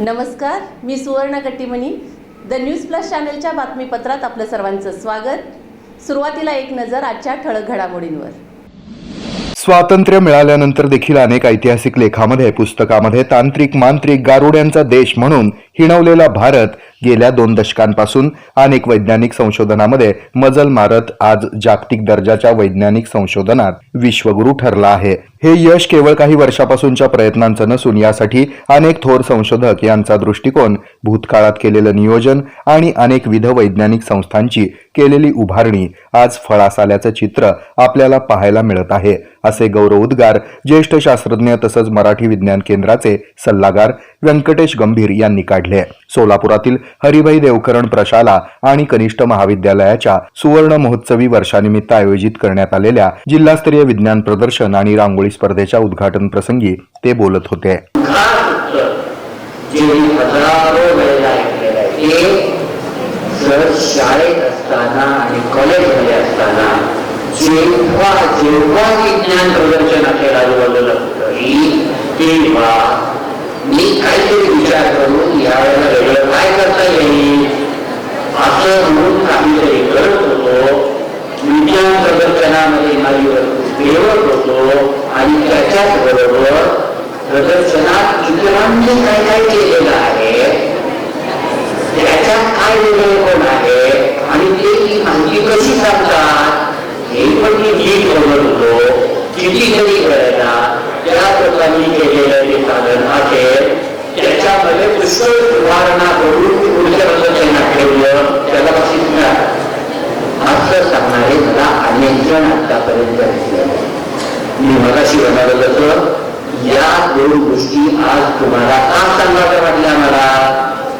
नमस्कार मी Suvarna Kattimani. The news plus चॅनलच्या बातमीपत्रात आपलं सर्वांचं स्वागत. सुरुवातीला एक नजर आजच्या ठळक घडामोडींवर. स्वातंत्र्य मिळाल्यानंतर देखील अनेक ऐतिहासिक लेखामध्ये पुस्तकामध्ये तांत्रिक मांत्रिक गारुड्यांचा देश म्हणून हिणवलेला भारत गेल्या दोन दशकांपासून अनेक वैज्ञानिक संशोधनामध्ये मजल मारत आज जागतिक दर्जाच्या वैज्ञानिक संशोधनात विश्वगुरू ठरला आहे. हे यश केवळ काही वर्षापासूनच्या प्रयत्नांचं नसून यासाठी अनेक थोर संशोधक यांचा दृष्टिकोन भूतकाळात केलेलं नियोजन आणि अनेक विध वैज्ञानिक संस्थांची केलेली उभारणी आज फळास आल्याचं चित्र आपल्याला पाहायला मिळत आहे. असे गौरव उद्गार ज्येष्ठ शास्त्रज्ञ तसंच मराठी विज्ञान केंद्राचे सल्लागार व्यंकटेश गंभीर यांनी काढले. काढले. सोलापुरातील हरिभाई देवकरण प्रशाला आणि कनिष्ठ महाविद्यालयाच्या सुवर्ण महोत्सवी वर्षानिमित्त आयोजित करण्यात आलेल्या जिल्हास्तरीय विज्ञान प्रदर्शन आणि रांगोळी स्पर्धेच्या उद्घाटन प्रसंगी ते बोलत होते. शाळेत असताना आणि कॉलेजमध्ये असताना जेव्हा जेव्हा विज्ञान प्रदर्शन आपल्याला बोलवलं होतं तेव्हा मी काही विचार करून यावेळेला वेगळं काय करता येईल असं म्हणून काहीतरी करत होतो विज्ञान प्रदर्शनामध्ये माझी वस्तू होतो आणि त्याच्याच बरोबर प्रदर्शनात इतरांनी काय काय केलेलं आहे त्याच्यात काय वेगळे कोण आहे आणि ते ही माहिती कशी सांगतात हे पण मी नीट बघत. होतो किती तरी करायला त्या प्रकारे केलेलं जे साधन असेल त्याच्यामध्ये पुष्कळ सुधारणा करून पुढच्या प्रदर्शनात ठेवलं. त्याला जण आतापर्यंत दिसलेले आहेत. मी मगाशी म्हणालो तसं या दोन गोष्टी आज तुम्हाला का सांगाव्या वाटल्या मला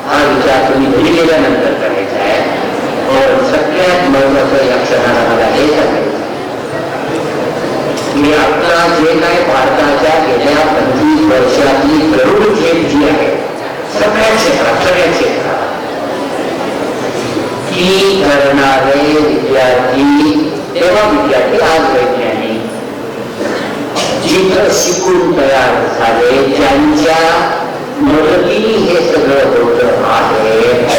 हा विचार तुम्ही घरी गेल्यानंतर करायचा आहे पण सगळ्यात महत्वाचं या क्षणाला मला हे सांगायचं की आता जे काय भारताच्या गेल्या पंचवीस वर्षातली गरुड झेप जी आहे सगळ्या क्षेत्रात सगळ्या क्षेत्रात ती करणारे विद्यार्थी तेव्हा विद्यार्थी आज वैज्ञानिक जिथं शिकून तयार झाले ज्यांच्या मदतीने हे सगळं होत आहे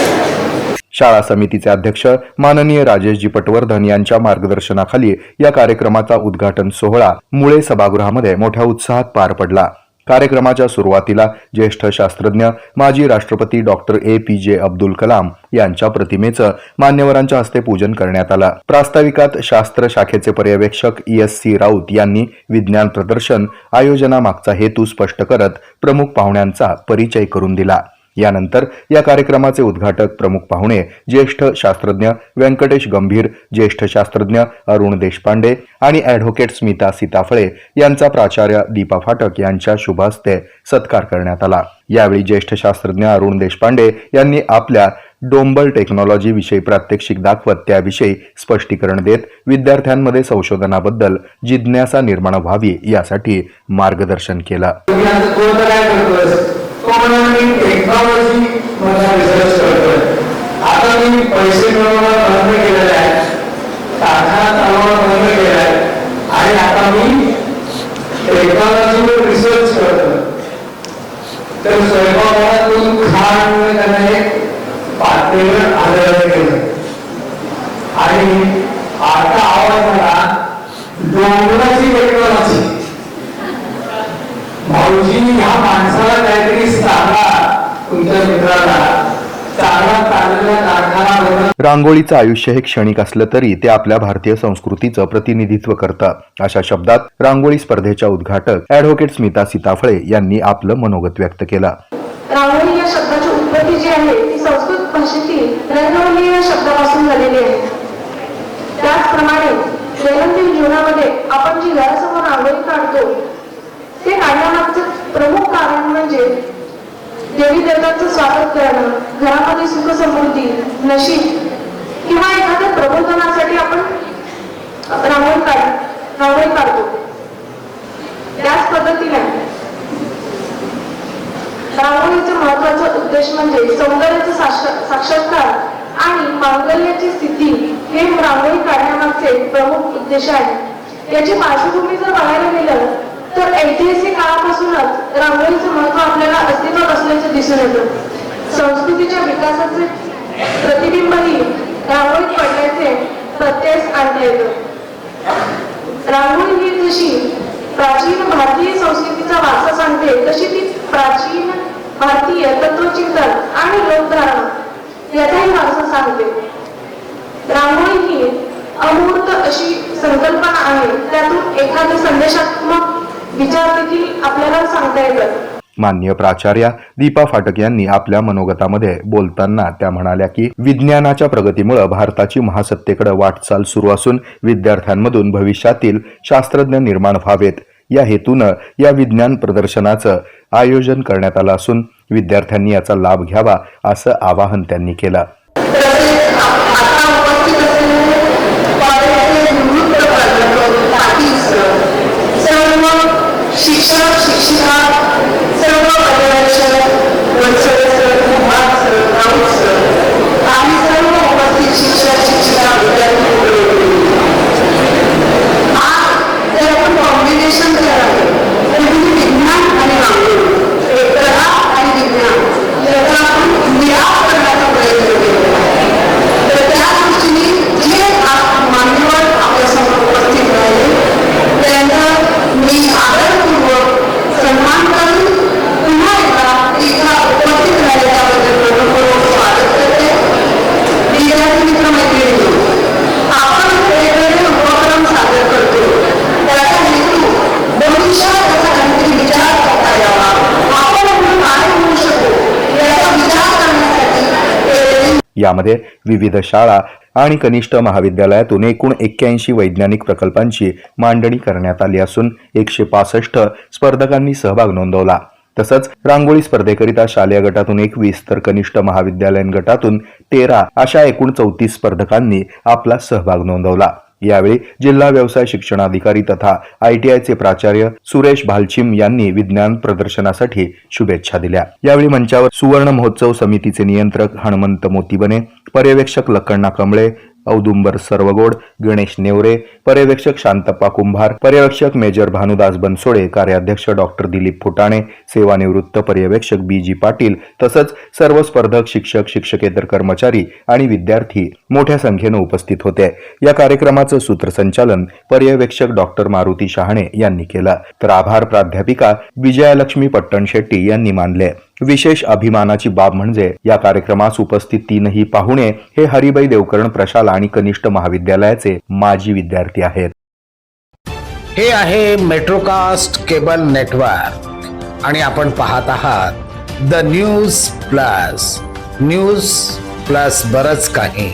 शाळा समितीचे अध्यक्ष माननीय राजेशजी पटवर्धन यांच्या मार्गदर्शनाखाली या कार्यक्रमाचा उद्घाटन सोहळा मुळे सभागृहामध्ये मोठ्या उत्साहात पार पडला. कार्यक्रमाच्या सुरुवातीला ज्येष्ठ शास्त्रज्ञ माजी राष्ट्रपती डॉक्टर ए पी जे अब्दुल कलाम यांच्या प्रतिमेचं मान्यवरांच्या हस्ते पूजन करण्यात आलं. प्रास्ताविकात शास्त्र शाखेचे पर्यवेक्षक ई एस सी राऊत यांनी विज्ञान प्रदर्शन आयोजनामागचा हेतू स्पष्ट करत प्रमुख पाहुण्यांचा परिचय करून दिला. यानंतर या कार्यक्रमाचे उद्घाटक प्रमुख पाहुणे ज्येष्ठ शास्त्रज्ञ व्यंकटेश गंभीर ज्येष्ठ शास्त्रज्ञ अरुण देशपांडे आणि ॲडव्होकेट स्मिता सीताफळे यांचा प्राचार्य दीपा फाटक यांच्या शुभ हस्ते सत्कार करण्यात आला. यावेळी ज्येष्ठ शास्त्रज्ञ अरुण देशपांडे यांनी आपल्या डोंबल टेक्नॉलॉजी विषयी प्रात्यक्षिक दाखवत त्याविषयी स्पष्टीकरण देत विद्यार्थ्यांमध्ये संशोधनाबद्दल जिज्ञासा निर्माण व्हावी यासाठी मार्गदर्शन केलं. तुम्ही तो तर काय करतोय तो म्हणा मी टेक्नॉलॉजी मध्ये रिसर्च करतोय. आता मी पैसे मिळवणं बंद केलेलं आहे. कारखाना चालवणं बंद केलं आहे. आणि आता मी टेक्नॉलॉजीवर रिसर्च करतोय. तर स्वयंपाकघरातून खाण त्यांना एक पातळीवर आदर केलं रांगोळीचं आयुष्य हे क्षणिक असलं तरी ते आपल्या भारतीय संस्कृतीचं प्रतिनिधित्व करतं. अशा शब्दात रांगोळी स्पर्धेच्या उद्घाटक ऍडव्होकेट स्मिता सीताफळे यांनी आपलं मनोगत व्यक्त केलं. रांगोळी या शब्दाची उत्पत्ती जी आहे ती संस्कृत भाषेतील रंगवली या शब्दापासून झालेली आहे. त्याचप्रमाणे दैनंदिन जीवनामध्ये आपण जी घरासमोर रांगोळी काढतो ते काढण्यामागचं प्रमुख कारण म्हणजे देवी देवतांचं स्वागत करणं घरामध्ये सुख समृद्धी नशीब किंवा एखाद्या प्रबोधनासाठी आपण रांगोळी काढ रांगोळी काढतो. त्याच पद्धतीने रांगोळीचा महत्त्वाचा उद्देश म्हणजे सौंदर्याचा साक्षात्कार आणि मांगल्याची स्थिती हे रांगोळी काढण्यामागचे प्रमुख उद्देश आहे. याची पार्श्वभूमी जर बघायला गेलं तर ऐतिहासिक काळापासूनच रांगोळीचं महत्त्व आपल्याला अस्तित्वात असल्याचं दिसून येतं. संस्कृतीच्या विकासाचे प्रतिबिंबही रांगोळीत पडल्याचे प्रत्ययच आणता येतं. रांगोळी ही जशी प्राचीन भारतीय संस्कृतीचा वारसा सांगते तशी ती प्राचीन भारतीय तत्वचिंतन आणि लोकधारणा याचाही वारसा सांगते. रांगोळी ही अमूर्त अशी संकल्पना आहे त्यातून एखादे संदेशात्मक विचार देखील आपल्याला सांगता येतात मान्य प्राचार्या दीपा फाटक यांनी आपल्या मनोगतामध्ये बोलताना त्या म्हणाल्या की विज्ञानाच्या प्रगतीमुळे भारताची महासत्तेकडे वाटचाल सुरू असून विद्यार्थ्यांमधून भविष्यातील शास्त्रज्ञ निर्माण व्हावेत. या हेतूनं या विज्ञान प्रदर्शनाचं आयोजन करण्यात आलं असून विद्यार्थ्यांनी याचा लाभ घ्यावा असं आवाहन त्यांनी केलं तसेच आता उपस्थित असलेले कॉलेजचे निवृत्त प्राध्यापक पाटील सर सर्व शिक्षक शिक्षिका सर्व पर्यवेक्षक Vatsale sir Kumar sir Raut sir आणि सर्व उपस्थित शिक्षक शिक्षिका विद्यार्थी वर्ग. आज जे आपण कॉम्बिनेशन करत आहे ते म्हणजे विज्ञान आणि रांगोळी एक कला आणि विज्ञान याचा आपण मिळाव करण्याचा प्रयत्न केलेला आहे तर त्या दृष्टीने जे आप- मान्यवर आपल्यासमोर उपस्थित राहिले त्यांचं मी आदरपूर्वक सन्मान करून पुन्हा एकदा इथं उपस्थित राहिल्याबद्दल मनपूर्वक स्वागत करते विद्यार्थी मित्र मैत्रिणी आपण वेगवेगळे उपक्रम सादर करतो त्याचा हेतू भविष्यात त्याचा काहीतरी विचार करता यावा आपण आपलं काय होऊ शकू याचा विचार करण्यासाठी केलेली यामध्ये विविध शाळा आणि कनिष्ठ महाविद्यालयातून एकूण एक्क्याऐंशी वैज्ञानिक प्रकल्पांची मांडणी करण्यात आली असून एकशे पासष्ट स्पर्धकांनी सहभाग नोंदवला. तसंच रांगोळी स्पर्धेकरिता शालेय गटातून एकवीस तर कनिष्ठ महाविद्यालयीन गटातून तेरा अशा एकूण चौतीस स्पर्धकांनी आपला सहभाग नोंदवला. यावेळी जिल्हा व्यवसाय शिक्षणाधिकारी तथा आयटीआयचे प्राचार्य सुरेश भालचिम यांनी विज्ञान प्रदर्शनासाठी शुभेच्छा दिल्या. यावेळी मंचावर सुवर्ण महोत्सव समितीचे नियंत्रक हनुमंत मोतीबने पर्यवेक्षक लखण्णा कमळे औदुंबर सर्वगोड गणेश नेवरे पर्यवेक्षक शांतप्पा कुंभार पर्यवेक्षक मेजर भानुदास बनसोडे कार्याध्यक्ष डॉक्टर दिलीप फुटाणे सेवानिवृत्त पर्यवेक्षक बी जी पाटील तसंच सर्व स्पर्धक शिक्षक शिक्षकेतर कर्मचारी आणि विद्यार्थी मोठ्या संख्येनं उपस्थित होते. या कार्यक्रमाचं सूत्रसंचालन पर्यवेक्षक डॉक्टर मारुती शहाणे यांनी केलं. तर आभार प्राध्यापिका विजयालक्ष्मी पट्टण शेट्टी यांनी मानले. विशेष अभिमानाची बाब म्हणजे या कार्यक्रमास उपस्थित तीनही पाहुणे हे हरिबाई देवकरण प्रशाला आणि कनिष्ठ महाविद्यालयाचे माजी विद्यार्थी आहेत. हे आहे मेट्रोकास्ट केबल नेटवर्क आणि आपण पाहत आहात the news plus news plus बरच काही.